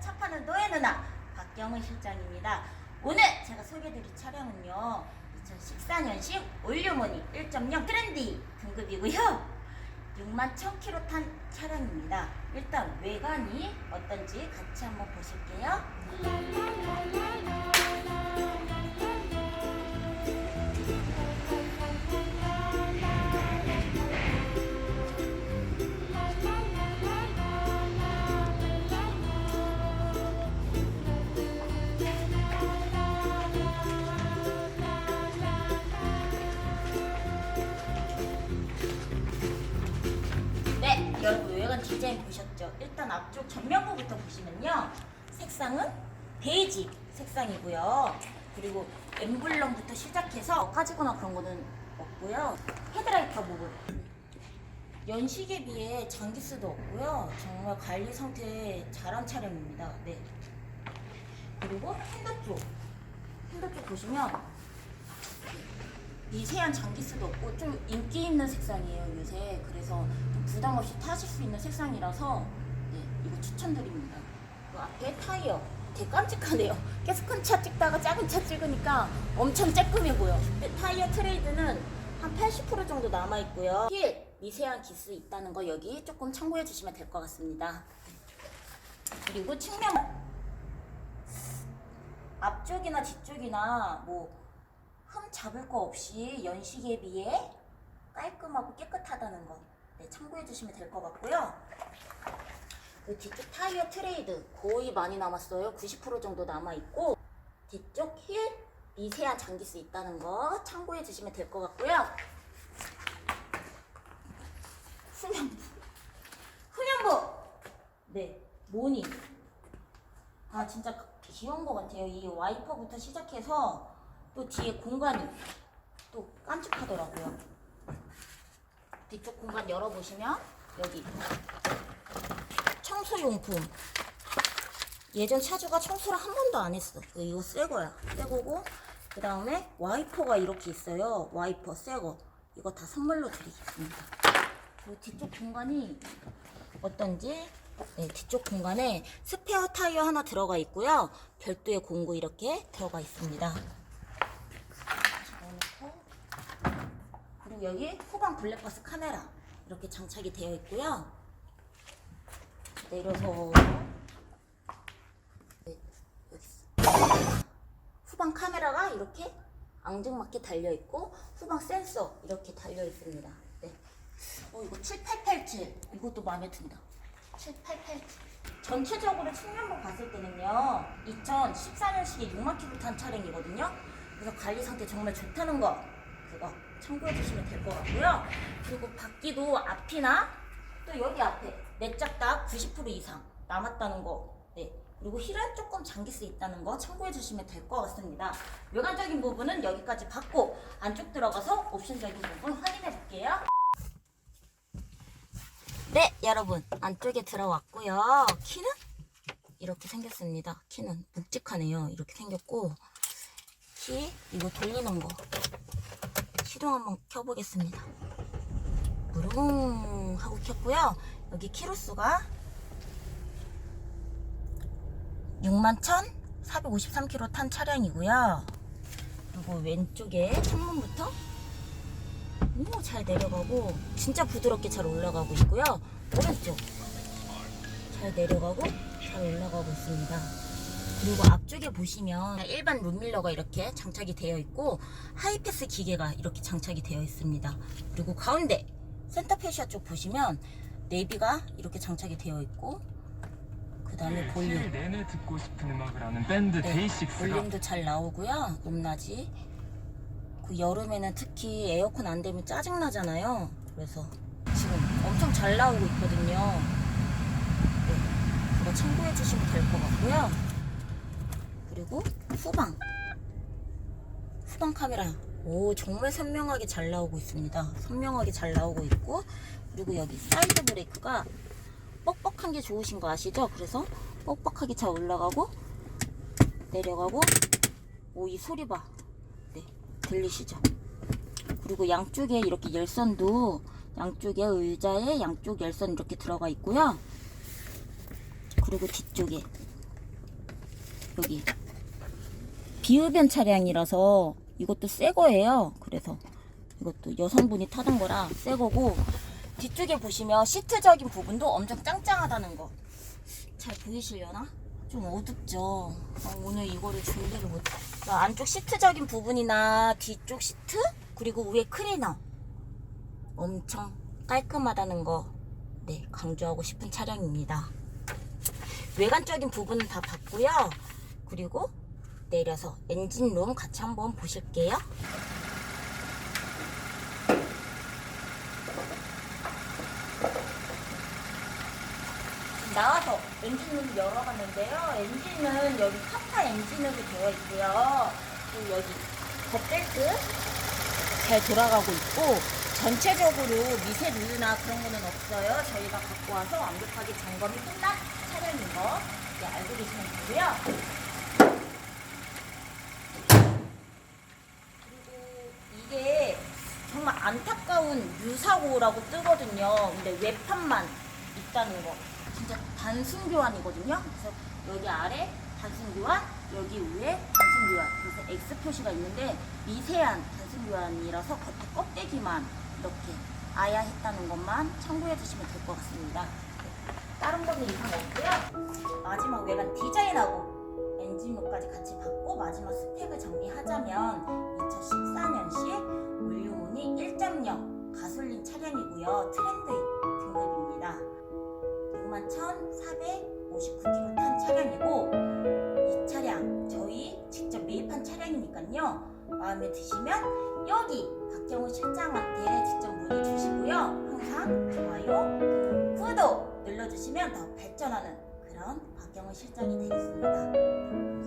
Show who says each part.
Speaker 1: 차 파는 노예 누나 박경은 실장입니다. 오늘 제가 소개해드릴 차량은요 2014년식 올류모니 1.0 트렌디 등급이고요 6만 1000km 탄 차량입니다. 일단 외관이 어떤지 같이 한번 보실게요. 쪽 전면부부터 보시면요. 색상은 베이지 색상이고요. 그리고 엠블럼부터 시작해서 까지거나 그런 거는 없고요. 헤드라이터 부분. 연식에 비해 장기수도 없고요. 정말 관리 상태 잘한 차량입니다. 네. 그리고 핸드 쪽. 핸드 쪽 보시면 미세한 장기수도 없고 좀 인기 있는 색상이에요 요새 그래서 좀 부담 없이 타실 수 있는 색상이라서 네, 이거 추천드립니다. 그 앞에 타이어. 되게 깜찍하네요. 계속 큰 차 찍다가 작은 차 찍으니까 엄청 쬐끔해 보여. 타이어 트레이드는 한 80% 정도 남아 있고요. 힐 미세한 기스 있다는 거 여기 조금 참고해 주시면 될 것 같습니다. 그리고 측면. 앞쪽이나 뒤쪽이나 뭐 흠 잡을 거 없이 연식에 비해 깔끔하고 깨끗하다는 거. 네, 참고해 주시면 될 것 같고요. 그 뒤쪽 타이어 트레이드 거의 많이 남았어요. 90% 정도 남아 있고 뒤쪽 힐 미세한 장기수 있다는 거 참고해 주시면 될 것 같고요. 후면부 후면부 네 모니 아 진짜 귀여운 것 같아요. 이 와이퍼부터 시작해서 또 뒤에 공간이 또 깜찍하더라고요. 뒤쪽 공간 열어보시면 여기 청소용품. 예전 차주가 청소를 한 번도 안 했어. 이거 새 거야. 새 거고. 그 다음에 와이퍼가 이렇게 있어요. 와이퍼 새 거. 이거 다 선물로 드리겠습니다. 그리고 뒤쪽 공간이 어떤지 네, 뒤쪽 공간에 스페어 타이어 하나 들어가 있고요. 별도의 공구 이렇게 들어가 있습니다. 그리고 여기 후방 블랙박스 카메라 이렇게 장착이 되어 있고요. 내려서 네. 후방 카메라가 이렇게 앙증맞게 달려 있고 후방 센서 이렇게 달려 있습니다. 네. 어 이거 7887 이것도 마음에 든다. 7887 전체적으로 측면부 봤을 때는요 2014년식의 6만 킬로 탄 차량이거든요. 그래서 관리 상태 정말 좋다는 거 그거 참고해 주시면 될 것 같고요. 그리고 바퀴도 앞이나 또 여기 앞에 내짝 다90% 이상 남았다는 거. 네. 그리고 힐은 조금 잠길 수 있다는 거 참고해 주시면 될 것 같습니다. 외관적인 부분은 여기까지 받고 안쪽 들어가서 옵션적인 부분 확인해 볼게요. 네, 여러분 안쪽에 들어왔고요. 키는 이렇게 생겼습니다. 키는 묵직하네요. 이렇게 생겼고 키 이거 돌리는 거 시동 한번 켜보겠습니다. 무릉 하고 켰고요. 여기 키로수가 61,453km 탄 차량이고요. 그리고 왼쪽에 창문부터 오, 잘 내려가고 진짜 부드럽게 잘 올라가고 있고요. 오른쪽 잘 내려가고 잘 올라가고 있습니다. 그리고 앞쪽에 보시면 일반 룸밀러가 이렇게 장착이 되어 있고 하이패스 기계가 이렇게 장착이 되어 있습니다. 그리고 가운데 센터페시아 쪽 보시면 내비가 이렇게 장착이 되어 있고 그 다음에 볼륨
Speaker 2: 일 내내 듣고 싶은 음악을 하는 밴드
Speaker 1: 네,
Speaker 2: 데이식스가
Speaker 1: 볼륨도 잘 나오고요. 높낮이. 그 여름에는 특히 에어컨 안 되면 짜증 나잖아요. 그래서 지금 엄청 잘 나오고 있거든요. 네, 그거 참고해 주시면 될 것 같고요. 그리고 후방. 후방 카메라. 오, 정말 선명하게 잘 나오고 있습니다. 선명하게 잘 나오고 있고, 그리고 여기 사이드 브레이크가 뻑뻑한 게 좋으신 거 아시죠? 그래서 뻑뻑하게 잘 올라가고, 내려가고, 오, 이 소리 봐. 네, 들리시죠? 그리고 양쪽에 이렇게 열선도 양쪽에 의자에 양쪽 열선 이렇게 들어가 있고요. 그리고 뒤쪽에 여기 비흡연 차량이라서 이것도 새 거예요. 그래서 이것도 여성분이 타던 거라 새 거고 뒤쪽에 보시면 시트적인 부분도 엄청 짱짱하다는 거. 잘 보이시려나? 좀 어둡죠. 어, 오늘 이거를 준비를 못. 나 안쪽 시트적인 부분이나 뒤쪽 시트 그리고 위에 클리너 엄청 깔끔하다는 거. 네, 강조하고 싶은 차량입니다. 외관적인 부분은 다 봤고요. 그리고 내려서 엔진룸 같이 한번 보실게요. 나와서 엔진룸 열어봤는데요. 엔진은 여기 카파 엔진으로 되어 있고요. 그리고 여기 겉벨트 잘 돌아가고 있고 전체적으로 미세 누유나 그런 거는 없어요. 저희가 갖고 와서 완벽하게 점검이 끝난 차량인 거 네, 알고 계시면 되고요. 그리고 이게 정말 안타까운 유사고라고 뜨거든요. 근데 외판만 있다는 거. 진짜 단순 교환이거든요. 그래서 여기 아래 단순 교환, 여기 위에 단순 교환. 그래서 X 표시가 있는데 미세한 단순 교환이라서 겉에 껍데기만 이렇게 아야 했다는 것만 참고해 주시면 될 것 같습니다. 다른 거는 이상 없고요. 마지막 외관 디자인하고 엔진룸까지 같이 받고 마지막 스펙을 정리하자면 2014년식 올류문이 1.0 가솔린 차량이고요. 트렌드 등급입니다. 61,459km 탄 차량이고 이 차량 저희 직접 매입한 차량이니까요. 마음에 드시면 여기 박경호 실장한테 직접 문의 주시고요. 항상 좋아요, 구독 눌러주시면 더 발전하는 그런 박경호 실장이 되겠습니다.